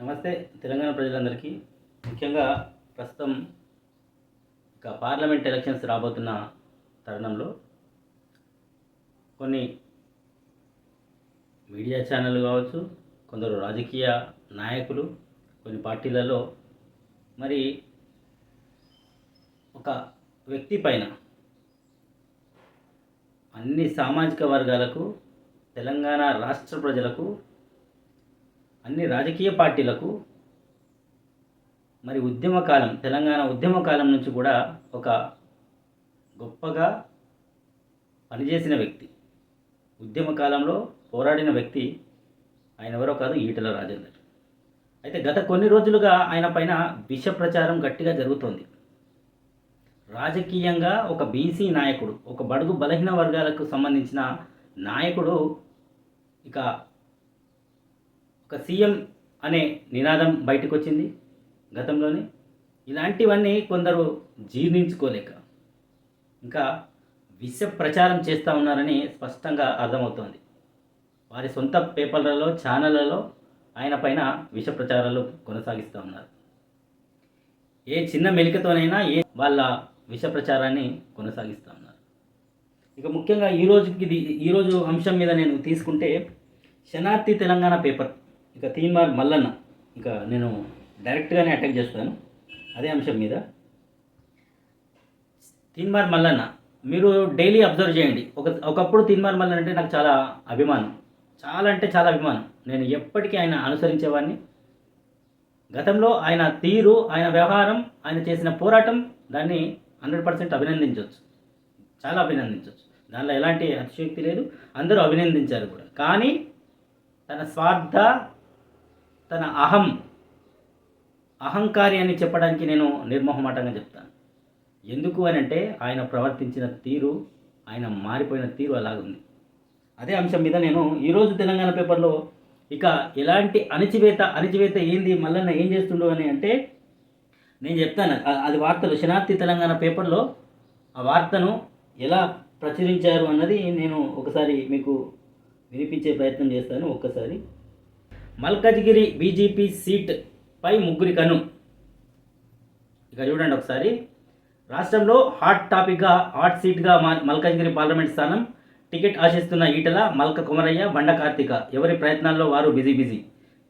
నమస్తే తెలంగాణ ప్రజలందరికీ. ముఖ్యంగా ప్రస్తుతం ఇక పార్లమెంట్ ఎలక్షన్స్ రాబోతున్న తరుణంలో కొన్ని మీడియా ఛానల్ కావచ్చు కొందరు రాజకీయ నాయకులు కొన్ని పార్టీలలో మరి ఒక వ్యక్తి పైన అన్ని సామాజిక వర్గాలకు తెలంగాణ రాష్ట్ర ప్రజలకు అన్ని రాజకీయ పార్టీలకు మరి ఉద్యమకాలం తెలంగాణ ఉద్యమకాలం నుంచి కూడా ఒక గొప్పగా పనిచేసిన వ్యక్తి. ఉద్యమకాలంలో పోరాడిన వ్యక్తి ఆయన ఎవరో కాదు ఈటల రాజేందర్. అయితే గత కొన్ని రోజులుగా ఆయన పైన విష ప్రచారం గట్టిగా జరుగుతోంది. రాజకీయంగా ఒక బీసీ నాయకుడు ఒక బడుగు బలహీన వర్గాలకు సంబంధించిన నాయకుడు ఇక ఒక సీఎం అనే నినాదం బయటకు వచ్చింది గతంలోనే. ఇలాంటివన్నీ కొందరు జీర్ణించుకోలేక ఇంకా విష ప్రచారం చేస్తూ ఉన్నారని స్పష్టంగా అర్థమవుతోంది. వారి సొంత పేపర్లలో ఛానళ్ళలో ఆయన పైన విష ప్రచారాలు కొనసాగిస్తూ ఉన్నారు. ఏ చిన్న మెలికతోనైనా ఏ వాళ్ళ విష ప్రచారాన్ని కొనసాగిస్తూ ఉన్నారు. ఇక ముఖ్యంగా ఈ ఇది ఈరోజు అంశం మీద నేను తీసుకుంటే శనార్థి తెలంగాణ పేపర్ ఇక తీన్మార్ మల్లన్న. ఇక నేను డైరెక్ట్గానే అటాక్ చేస్తాను. అదే అంశం మీద. తీన్మార్ మల్లన్న. మీరు డైలీ అబ్జర్వ్ చేయండి. ఒక ఒకప్పుడు తీన్మార్ మల్లన్న అంటే నాకు చాలా అభిమానం. చాలా అంటే చాలా అభిమానం. నేను ఎప్పటికీ ఆయన అనుసరించేవాడిని. గతంలో ఆయన తీరు ఆయన వ్యవహారం ఆయన చేసిన పోరాటం దాన్ని హండ్రెడ్ పర్సెంట్ అభినందించవచ్చు చాలా అభినందించవచ్చు దానిలో ఎలాంటి అతిశయోక్తి లేదు. అందరూ అభినందించారు కూడా. కానీ తన స్వార్థ తన అహం అహంకారి అని చెప్పడానికి నేను నిర్మోహమాటంగా చెప్తాను. ఎందుకు అని అంటే ఆయన ప్రవర్తించిన తీరు ఆయన మారిపోయిన తీరు అలాగుంది. అదే అంశం మీద నేను ఈరోజు తెలంగాణ పేపర్లో ఇక ఎలాంటి అణచివేత అణచివేత ఏంది మల్లన్న ఏం చేస్తుండో అని అంటే నేను చెప్తాను. అది వార్తలు. శనార్థి తెలంగాణ పేపర్లో ఆ వార్తను ఎలా ప్రచురించారు అన్నది నేను ఒకసారి మీకు వినిపించే ప్రయత్నం చేస్తాను ఒక్కసారి. మల్కజ్గిరి బీజేపీ సీట్ పై ముగ్గురి కను ఇక చూడండి ఒకసారి. రాష్ట్రంలో హాట్ టాపిక్గా హాట్ సీట్గా మల్కజ్గిరి పార్లమెంట్ స్థానం టికెట్ ఆశిస్తున్న ఈటల మల్క కుమరయ్య బండ కార్తిక. ఎవరి ప్రయత్నాల్లో వారు బిజీ బిజీ?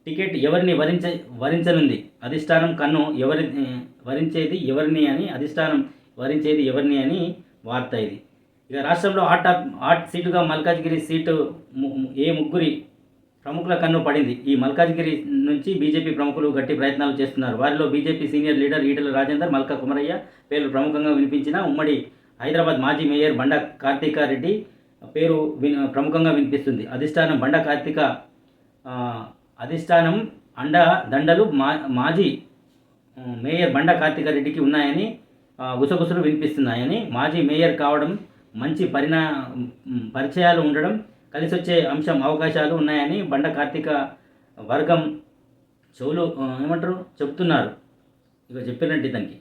టికెట్ ఎవరిని వరించ వరించనుంది? అధిష్టానం కన్ను ఎవరి వరించేది ఎవరిని అని అధిష్టానం వరించేది ఎవరిని అని వార్త ఇది. ఇక రాష్ట్రంలో హాట్ టాప్ హాట్ సీటుగా మల్కాజ్గిరి సీటు ఏ ముగ్గురి ప్రముఖుల కన్ను పడింది. ఈ మల్కాజ్గిరి నుంచి బీజేపీ ప్రముఖులు గట్టి ప్రయత్నాలు చేస్తున్నారు. వారిలో BJP senior leader Etela Rajender Malka Kumaraiah పేర్లు ప్రముఖంగా వినిపించిన ఉమ్మడి హైదరాబాద్ మాజీ మేయర్ బండ కార్తీకారెడ్డి పేరు ప్రముఖంగా వినిపిస్తుంది. అధిష్టానం బండ కార్తీక అధిష్టానం అండ దండలు మా మాజీ మేయర్ బండ కార్తీకారెడ్డికి ఉన్నాయని గుసగుసలు వినిపిస్తున్నాయని మాజీ మేయర్ కావడం మంచి పరిణా పరిచయాలు ఉండడం కలిసి వచ్చే అంశం అవకాశాలు ఉన్నాయని బండ కార్తీక వర్గం చెవులు ఏమంటారు? చెప్తున్నారు. ఇక చెప్పినట్టు ఇతనికి.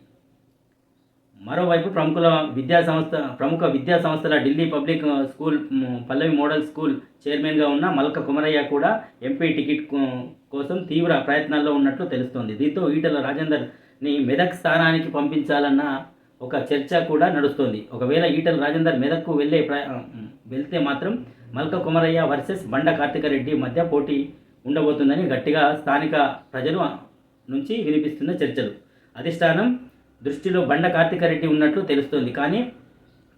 మరోవైపు ప్రముఖుల విద్యా సంస్థ ప్రముఖ విద్యా సంస్థల Delhi public school Pallavi model school చైర్మన్గా ఉన్న మల్క కుమరయ్య కూడా ఎంపీ టికెట్ కోసం తీవ్ర ప్రయత్నాల్లో ఉన్నట్లు తెలుస్తోంది. దీంతో ఈటల రాజేందర్ని మెదక్ స్థానానికి పంపించాలన్న ఒక చర్చ కూడా నడుస్తోంది. ఒకవేళ ఈటల రాజేందర్ మెదక్కు వెళ్ళే ప్ర వెళ్తే మాత్రం మల్క కుమరయ్య వర్సెస్ బండ కార్తికరెడ్డి మధ్య పోటీ ఉండబోతుందని గట్టిగా స్థానిక ప్రజలు నుంచి వినిపిస్తున్న చర్చలు. అధిష్టానం దృష్టిలో బండ కార్తికరెడ్డి ఉన్నట్లు తెలుస్తోంది. కానీ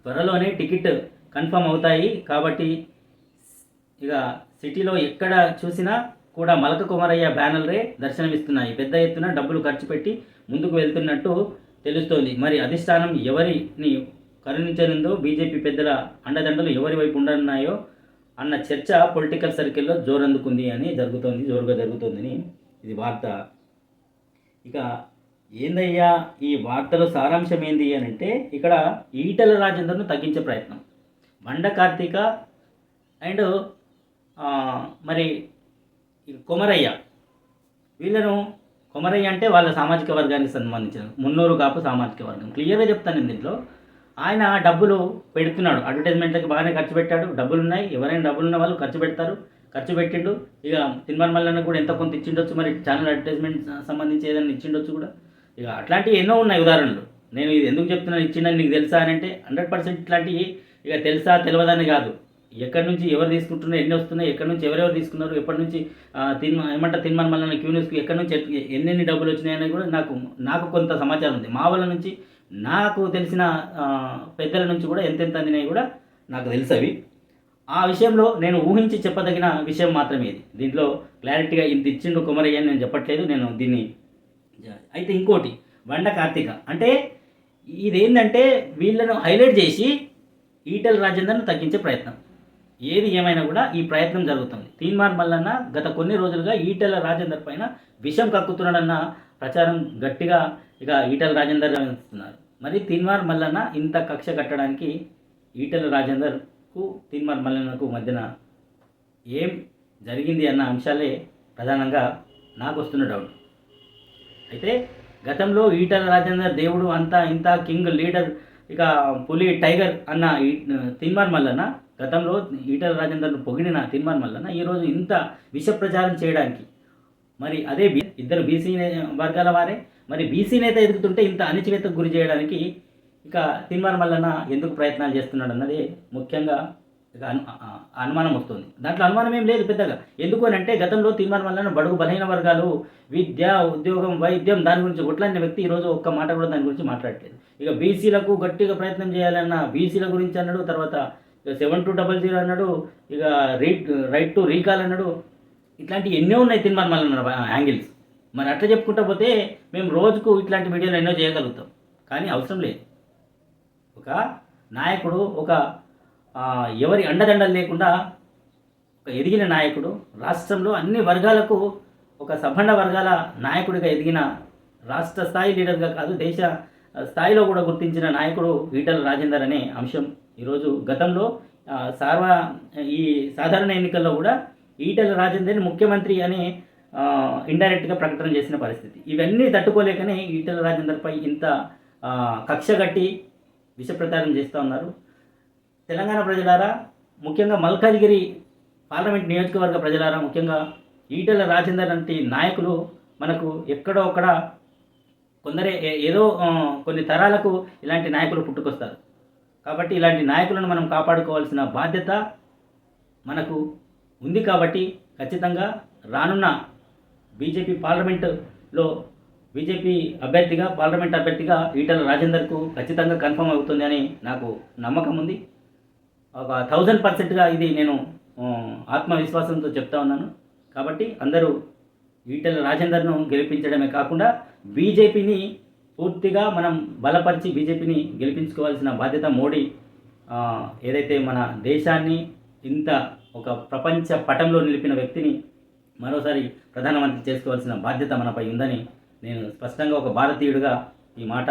త్వరలోనే టికెట్ కన్ఫర్మ్ అవుతాయి కాబట్టి ఇక సిటీలో ఎక్కడ చూసినా కూడా మలక కుమారయ్య బ్యానర్లే దర్శనమిస్తున్నాయి. పెద్ద ఎత్తున డబ్బులు ఖర్చు పెట్టి ముందుకు వెళ్తున్నట్టు తెలుస్తోంది. మరి అధిష్టానం ఎవరిని కరుణించనుందో బీజేపీ పెద్దల అండదండలు ఎవరి వైపు ఉండనున్నాయో అన్న చర్చ పొలిటికల్ సర్కిల్లో జోరందుకుంది అని జరుగుతోంది జోరుగా జరుగుతోందని ఇది వార్త. ఇక ఏందయ్యా ఈ వార్తలో సారాంశం ఏంది అని అంటే ఇక్కడ ఈటల రాజేందర్ను తగ్గించే ప్రయత్నం. మండ కార్తీక అండ్ మరి కొమరయ్య. వీళ్ళను కొమరయ్య అంటే వాళ్ళ సామాజిక వర్గానికి సంబంధించిన మున్నూరు కాపు సామాజిక వర్గం. క్లియర్గా చెప్తాను దీంట్లో. ఆయన డబ్బులు పెడుతున్నాడు. అడ్వర్టైజ్మెంట్లకి బాగానే ఖర్చు పెట్టాడు. డబ్బులు ఉన్నాయి ఎవరైనా డబ్బులు ఉన్న వాళ్ళు ఖర్చు పెడతారు. ఖర్చు పెట్టిండు. ఇక తిన్మార్ మల్లన్న కూడా ఎంత కొంత ఇచ్చిండొచ్చు. మరి ఛానల్ అడ్వర్టైజ్మెంట్ సంబంధించి ఏదైనా ఇచ్చిండొచ్చు కూడా. ఇక అట్లాంటివి ఎన్నో ఉన్నాయి ఉదాహరణలు. నేను ఇది ఎందుకు చెప్తున్నాను ఇచ్చిండని నీకు తెలుసా అని అంటే హండ్రెడ్ పర్సెంట్ ఇట్లాంటివి ఇక తెలుసా తెలియదని కాదు. ఎక్కడి నుంచి ఎవరు తీసుకుంటున్నారు ఎన్ని వస్తున్నాయి ఎక్కడి నుంచి ఎవరెవరు తీసుకున్నారు ఎప్పటి నుంచి ఆ, తిన్ ఏమంటారు తిన్మన్ మల్లన్న క్యూ న్యూస్కి ఎక్కడి నుంచి ఎన్నెన్ని డబ్బులు వచ్చినాయని కూడా నాకు నాకు కొంత సమాచారం ఉంది. మా వాళ్ళ నుంచి నాకు తెలిసిన పెద్దల నుంచి కూడా ఎంతెంత అందినాయి కూడా నాకు తెలుసు అవి ఆ విషయంలో నేను ఊహించి చెప్పదగిన విషయం మాత్రమే ఇది. దీంట్లో క్లారిటీగా ఇంత ఇచ్చిండు కుమరయ్య అని నేను చెప్పట్లేదు నేను దీన్ని అయితే ఇంకోటి వండ కార్తీక. అంటే ఇదేంటంటే వీళ్ళను హైలైట్ చేసి ఈటల రాజేందర్ను తగ్గించే ప్రయత్నం. ఏది ఏమైనా కూడా ఈ ప్రయత్నం జరుగుతుంది. తీన్మార్ మల్లన్న గత కొన్ని రోజులుగా ఈటెల రాజేందర్ పైన విషం కక్కుతున్నాడన్న ప్రచారం గట్టిగా ఇక ఈటెల రాజేందర్ ఇస్తున్నారు మరి తిన్మార్ మల్లన్న ఇంత కక్ష కట్టడానికి ఈటెల రాజేందర్కు తిన్మార్ మల్లన్నకు మధ్యన ఏం జరిగింది అన్న అంశాలే ప్రధానంగా నాకు వస్తున్న డౌట్. అయితే గతంలో ఈటల రాజేందర్ దేవుడు అంతా ఇంత కింగ్ లీడర్ ఇక పులి టైగర్ అన్న ఈ తిన్మార్ మల్లన్న గతంలో ఈటల రాజేందర్ను పొగిడిన తిన్మార్ మల్లన్న ఈరోజు ఇంత విష ప్రచారం చేయడానికి మరి అదే బీ- ఇద్దరు బీసీ వర్గాల వారే మరి బీసీ నేత ఎదుగుతుంటే ఇంత అణచివేతకు గురి చేయడానికి ఇక తిన్మార్ మల్లన్న ఎందుకు ప్రయత్నాలు చేస్తున్నాడు అన్నది ముఖ్యంగా ఇక అనుమానం వస్తుంది. దాంట్లో అనుమానం ఏం లేదు పెద్దగా. ఎందుకు అని అంటే గతంలో తీర్మానం వల్ల బడుగు బలహీన వర్గాలు విద్య ఉద్యోగం వైద్యం దాని గురించి ఒట్లాంటి వ్యక్తి ఈరోజు ఒక్క మాట కూడా దాని గురించి మాట్లాడలేదు. ఇక బీసీలకు గట్టిగా ప్రయత్నం చేయాలన్న బీసీల గురించి అన్నాడు తర్వాత సెవెన్ టూ డబల్ జీరో అన్నాడు ఇక రీట్ రైట్ టు రీకాల్ అన్నాడు. ఇట్లాంటి ఎన్నో ఉన్నాయి తిన్మార్ మల్లన్న యాంగిల్స్. మరి అట్లా చెప్పుకుంటా పోతే మేము రోజుకు ఇట్లాంటి వీడియోలు ఎన్నో చేయగలుగుతాం. కానీ అవసరం లేదు. ఒక నాయకుడు ఒక ఎవరి అండదండలు లేకుండా ఒక ఎదిగిన నాయకుడు రాష్ట్రంలో అన్ని వర్గాలకు ఒక సభండ వర్గాల నాయకుడిగా ఎదిగిన రాష్ట్ర స్థాయి లీడర్గా కాదు దేశ స్థాయిలో కూడా గుర్తించిన నాయకుడు ఈటల రాజేందర్ అనే అంశం. ఈరోజు గతంలో సార్వ ఈ సాధారణ ఎన్నికల్లో కూడా ఈటల రాజేందర్ని ముఖ్యమంత్రి అనే ఇండైరెక్ట్గా ప్రకటన చేసిన పరిస్థితి. ఇవన్నీ తట్టుకోలేకనే ఈటల రాజేందర్పై ఇంత కక్షగట్టి కక్ష కట్టి విష ప్రచారం చేస్తూ ఉన్నారు. తెలంగాణ ప్రజలారా ముఖ్యంగా మల్కాజ్గిరి పార్లమెంట్ నియోజకవర్గ ప్రజలారా ముఖ్యంగా ఈటెల రాజేందర్ వంటి నాయకులు మనకు ఎక్కడో అక్కడ కొందరే ఏ- ఏదో కొన్ని తరాలకు ఇలాంటి నాయకులు పుట్టుకొస్తారు. కాబట్టి ఇలాంటి నాయకులను మనం కాపాడుకోవాల్సిన బాధ్యత మనకు ఉంది కాబట్టి ఖచ్చితంగా రానున్న బీజేపీ పార్లమెంటులో బీజేపీ అభ్యర్థిగా పార్లమెంట్ అభ్యర్థిగా ఈటల రాజేందర్కు ఖచ్చితంగా కన్ఫర్మ్ అవుతుంది అని నాకు నమ్మకం ఉంది. ఒక థౌజండ్ పర్సెంట్గా ఇది నేను ఆత్మవిశ్వాసంతో చెప్తా ఉన్నాను. కాబట్టి అందరూ ఈటెల రాజేందర్ను గెలిపించడమే కాకుండా బీజేపీని పూర్తిగా మనం బలపరిచి బీజేపీని గెలిపించుకోవాల్సిన బాధ్యత మోడీ ఏదైతే మన దేశాన్ని ఇంత ఒక ప్రపంచ పటంలో నిలిపిన వ్యక్తిని మరోసారి ప్రధానమంత్రి చేసుకోవాల్సిన బాధ్యత మనపై ఉందని నేను స్పష్టంగా ఒక భారతీయుడిగా ఈ మాట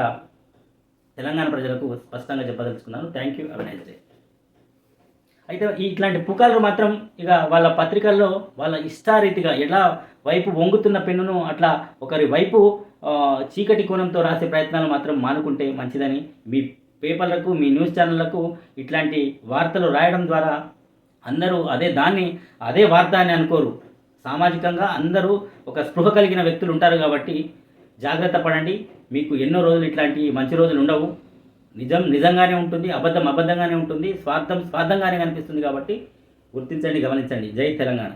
తెలంగాణ ప్రజలకు స్పష్టంగా చెప్పదలుచుకున్నాను. థ్యాంక్ యూ అవి డే అయితే ఇట్లాంటి పుకార్లు మాత్రం ఇక వాళ్ళ పత్రికల్లో వాళ్ళ ఇష్టారీతిగా ఎలా వైపు వంగుతున్న పెన్నును అట్లా ఒకరి వైపు చీకటి కోణంతో రాసే ప్రయత్నాలు మాత్రం మానుకుంటే మంచిదని మీ పేపర్లకు మీ న్యూస్ ఛానళ్ళకు ఇట్లాంటి వార్తలు రాయడం ద్వారా అందరూ అదే దాన్ని అదే వార్త అని అనుకోరు. సామాజికంగా అందరూ ఒక స్పృహ కలిగిన వ్యక్తులు ఉంటారు కాబట్టి జాగ్రత్త పడండి. మీకు ఎన్నో రోజులు ఇట్లాంటి మంచి రోజులు ఉండవు. నిజం నిజంగానే ఉంటుంది అబద్ధం అబద్ధంగానే ఉంటుంది స్వార్థం స్వార్థంగానే కనిపిస్తుంది కాబట్టి గుర్తించండి గమనించండి. జై తెలంగాణ.